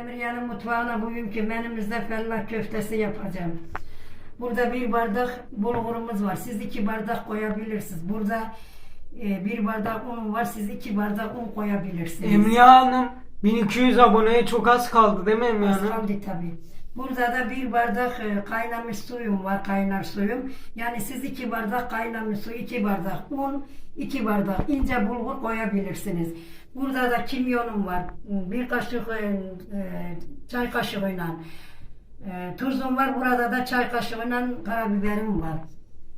Demiryan'ın mutfağına bugünkü menümüzde fellah köftesi yapacağım. Burada bir bardak bulgurumuz var. Siz iki bardak koyabilirsiniz. Burada e, bir bardak un var. Siz iki bardak un koyabilirsiniz. Emriye Hanım 1200 aboneye çok az kaldı değil mi Emriye Az Hanım? kaldı tabii. Burada da bir bardak e, kaynamış suyum var, kaynar suyum. Yani siz iki bardak kaynamış su, iki bardak un, iki bardak ince bulgur koyabilirsiniz. Burada da kimyonum var. Bir kaşık e, e, çay kaşığıyla e, tuzum var. Burada da çay kaşığıyla karabiberim var.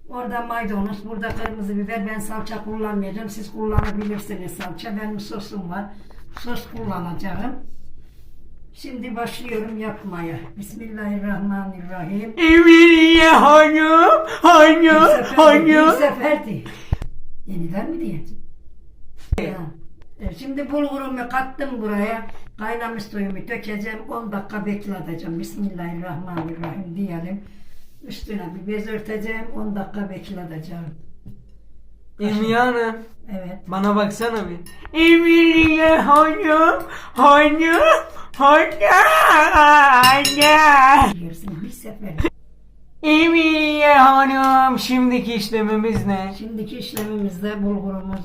Orada maydanoz, burada kırmızı biber. Ben salça kullanmayacağım. Siz kullanabilirsiniz salça. Benim sosum var. Sos kullanacağım. Şimdi başlıyorum yapmaya. Bismillahirrahmanirrahim. Emriye Hanım, Hanım, sefer, bir Hanım. seferdi. Yeniden mi diyeceğim? Ha. E, Şimdi bulgurumu kattım buraya. Kaynamış suyumu dökeceğim. 10 dakika bekleteceğim. Bismillahirrahmanirrahim diyelim. Üstüne bir bez örteceğim. 10 dakika bekleteceğim. Emriye Hanım Evet. bana baksana bir. Emriye Hanım, Hanım, Hanım. Biliyorsun bir sefer. Emriye Hanım şimdiki işlemimiz ne? Şimdiki işlemimizde bulgurumuz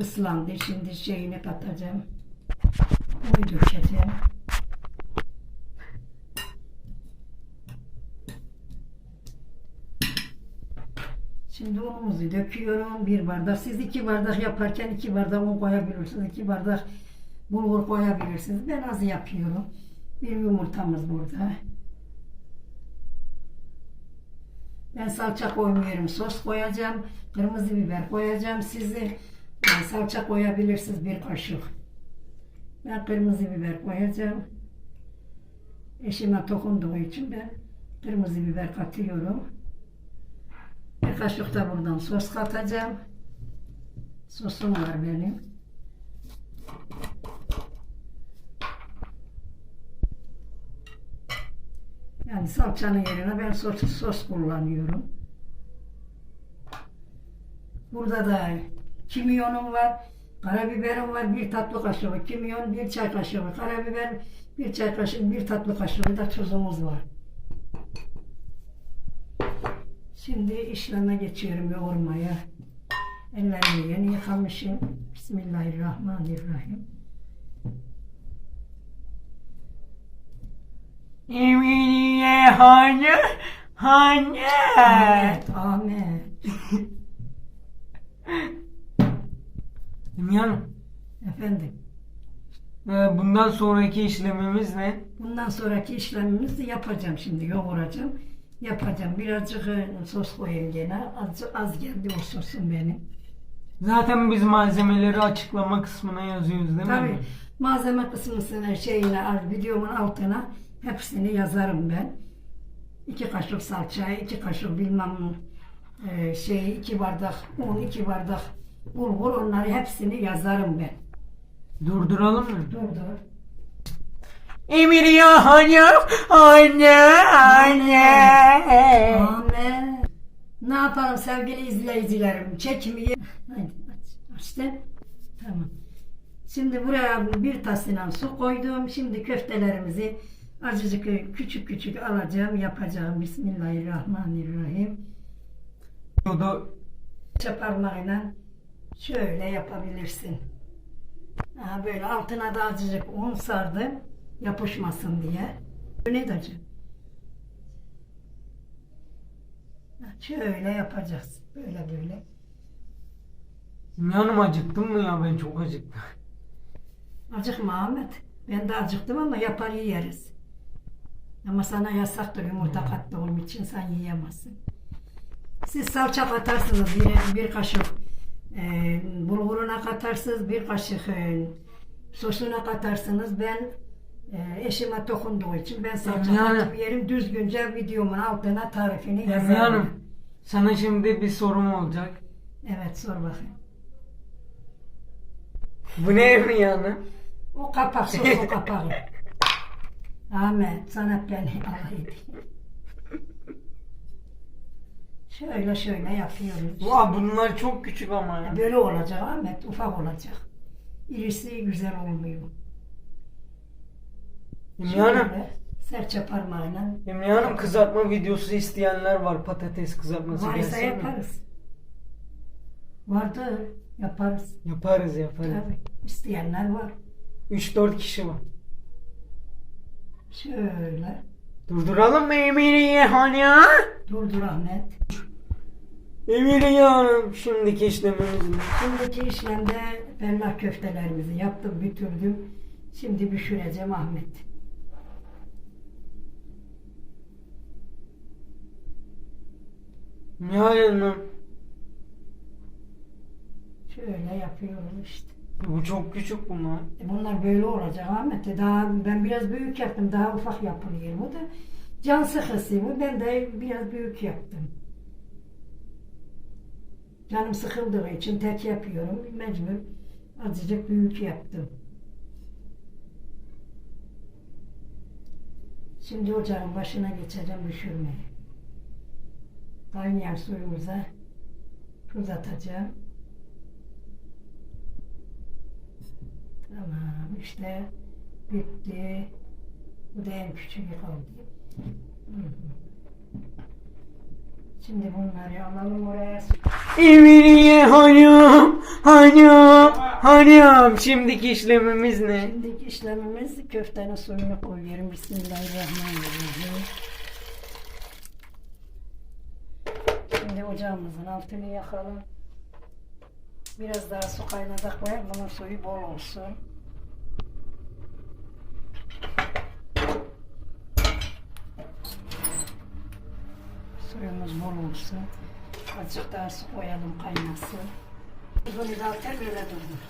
ıslandı. Şimdi şeyini katacağım. Bunu dökeceğim. Şimdi unumuzu döküyorum. Bir bardak. Siz iki bardak yaparken iki bardak un koyabilirsiniz. iki bardak bulgur koyabilirsiniz. Ben az yapıyorum. Bir yumurtamız burada. Ben salça koymuyorum. Sos koyacağım. Kırmızı biber koyacağım. Siz e, salça koyabilirsiniz bir kaşık. Ben kırmızı biber koyacağım. Eşime dokunduğu için ben kırmızı biber katıyorum. Bir kaşık da buradan sos katacağım. Sosum var benim. Yani salçanın yerine ben sos, sos kullanıyorum. Burada da kimyonum var, karabiberim var, bir tatlı kaşığı, kimyon bir çay kaşığı, karabiber bir çay kaşığı, bir tatlı kaşığı da tuzumuz var. Şimdi işleme geçiyorum yoğurmaya. Ellerimi yeni yıkamışım. Bismillahirrahmanirrahim. Emriye Hanım, Hanım. Ahmet, Ahmet. Hanım Efendim. e, bundan sonraki işlemimiz ne? Bundan sonraki işlemimizi yapacağım şimdi yoğuracağım. Yapacağım. Birazcık e, sos koyayım gene. Az, az geldi o sosum benim. Zaten biz malzemeleri açıklama kısmına yazıyoruz değil mi? Tabii malzeme kısmısına şeyine al- videomun altına hepsini yazarım ben. İki kaşık salça, iki kaşık bilmem e, şey, iki bardak un, iki bardak bulgur onları hepsini yazarım ben. Durduralım mı? Dur dur. Emriye Hanım, anne, anne. Amin. Ne yapalım sevgili izleyicilerim? Çekmeyi. Haydi aç. Açtın. Tamam. Şimdi buraya bir tasına su koydum. Şimdi köftelerimizi acıcık küçük küçük alacağım, yapacağım. Bismillahirrahmanirrahim. O da Çe parmağıyla şöyle yapabilirsin. Ha, böyle altına da azıcık un sardım. Yapışmasın diye. Ne diyeceğim? Ha, Şöyle yapacağız. Böyle böyle. Hanım acıktın mı ya? Ben çok acıktım. Acıkma Ahmet. Ben de acıktım ama yapar yeriz. Ama sana yasaktır yumurta kattığım için sen yiyemezsin. Siz salça katarsınız bir, bir kaşık e, bulguruna katarsınız bir kaşık e, sosuna katarsınız. Ben e, eşime dokunduğu için ben salça Yani- katıp yerim düzgünce videomun altına tarifini Emriye yazarım. Hanım, sana şimdi bir sorum olacak. Evet sor bakayım. Bu ne Emriye Hanım? O kapak sos o kapağı. Ahmet sana beni alaydı. Şöyle şöyle yapıyoruz. Vay bunlar çok küçük ama ya. Böyle olacak Ahmet, ufak olacak. İrisi güzel olmuyor. Emine Hanım. Şöyle serçe parmağıyla Emine Hanım kızartma videosu isteyenler var. Patates kızartması varsa gelsene. yaparız. Vardır yaparız. Yaparız yaparız. Tabii isteyenler var. 3-4 kişi var. Şöyle Durduralım mı Emine'yi hani durdur Ahmet. Hanım şimdiki işlemimiz ne? Şimdiki işlemde fellah köftelerimizi yaptım bitirdim. Şimdi pişireceğim Ahmet. Nihayet Hanım. Şöyle yapıyorum işte. Bu çok küçük bunlar. E Bunlar böyle olacak Ahmet. E Daha ben biraz büyük yaptım. Daha ufak yapılıyor. Bu da can sıkısı bu. Ben de biraz büyük yaptım. Canım sıkıldığı için tek yapıyorum. Mecbur azıcık büyük yaptım. Şimdi ocağın başına geçeceğim pişirmeye. Kaynayan suyumuza tuz atacağım. Tamam işte bitti. Bu da en küçüğü kaldı. Şimdi bunları alalım oraya. Emine'yi hanım, hanım, hanım. Şimdiki işlemimiz ne? Şimdiki işlemimiz köftenin suyunu koyuyorum. Bismillahirrahmanirrahim. Şimdi ocağımızın altını yakalım. Biraz daha su kaynadık koyalım. Bunun suyu bol olsun. Suyumuz bol olsun. Azıcık daha su koyalım kaynasın. Bunu da alter böyle durdur.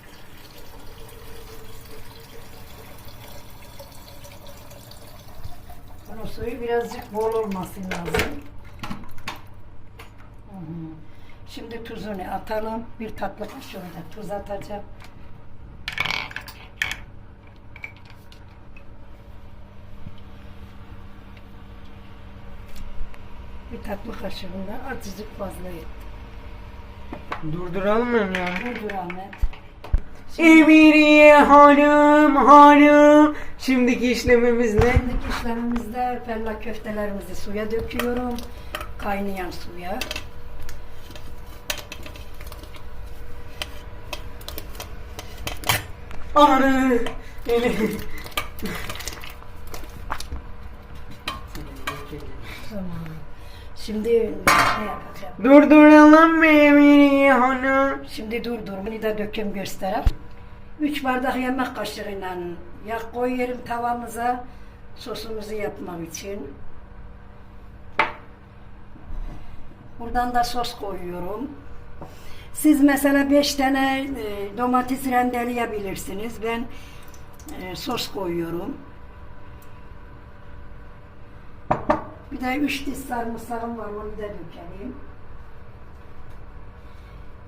Bunun suyu birazcık bol olması lazım. Şimdi tuzunu atalım. Bir tatlı kaşığı da tuz atacağım. Tatlı kaşığında azıcık fazla yetti. Durduralım mı Hanım? Budur Ahmet. Eminiye hanım, hanım. Şimdiki işlemimiz ne? Şimdiki işlemimizde fellah köftelerimizi suya döküyorum. Kaynayan suya. Anı. Eli. Tamam. Şimdi ne yapacağım? Durduralım Eminiye hanım? Şimdi dur dur bunu da döküm göstereyim. 3 bardak yemek kaşığıyla yağ koyuyorum tavamıza sosumuzu yapmak için. Buradan da sos koyuyorum. Siz mesela 5 tane e, domates rendeleyebilirsiniz. Ben e, sos koyuyorum. De 3 diş sarımsağım var onu da dökelim.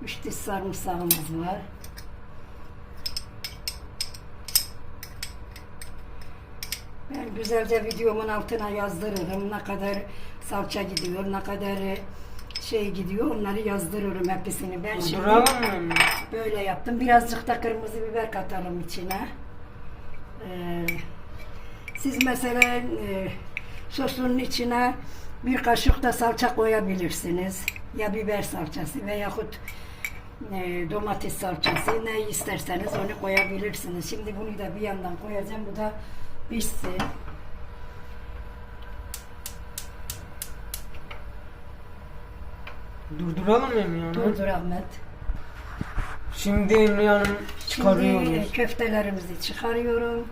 3 diş sarımsağımız var. Ben güzelce videomun altına yazdırırım. Ne kadar salça gidiyor, ne kadar şey gidiyor onları yazdırırım hepsini. Ben şimdi böyle yaptım. Birazcık da kırmızı biber katalım içine. Ee, siz mesela e, sosun içine bir kaşık da salça koyabilirsiniz. Ya biber salçası veyahut e, domates salçası ne isterseniz onu koyabilirsiniz. Şimdi bunu da bir yandan koyacağım. Bu da pişsin. Durduralım mı Emine Hanım? Durdur Ahmet. Şimdi Emine Hanım Şimdi çıkarıyoruz. köftelerimizi çıkarıyorum.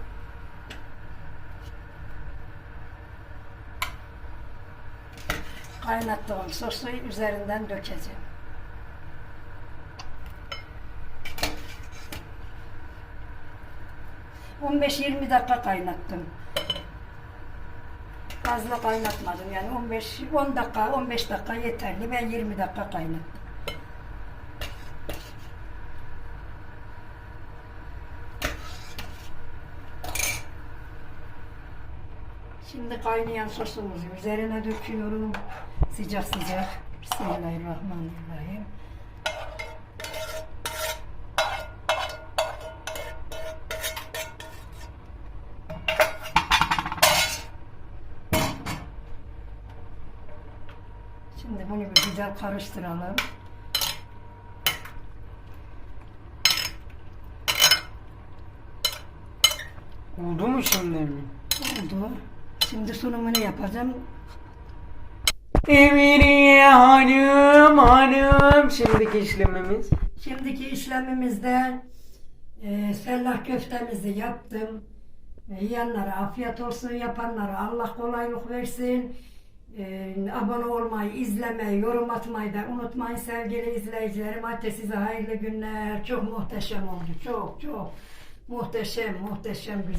Kaynattığım sosu üzerinden dökeceğim. On beş yirmi dakika kaynattım. Fazla kaynatmadım yani 15 10 dakika 15 dakika yeterli. Ben 20 dakika kaynattım. Şimdi kaynayan sosumuzu üzerine döküyorum. Sıcak sıcak. Bismillahirrahmanirrahim. Şimdi bunu bir güzel karıştıralım. Oldu mu şimdi mi? Oldu. Şimdi sunumunu yapacağım. Emiriye hanım hanım. Şimdiki işlemimiz. Şimdiki işlemimizde e, fellah köftemizi yaptım. E, yiyenlere afiyet olsun, yapanlara Allah kolaylık versin. E, abone olmayı, izlemeyi, yorum atmayı da unutmayın sevgili izleyicilerim. Hadi size hayırlı günler. Çok muhteşem oldu. Çok çok muhteşem, muhteşem güzel.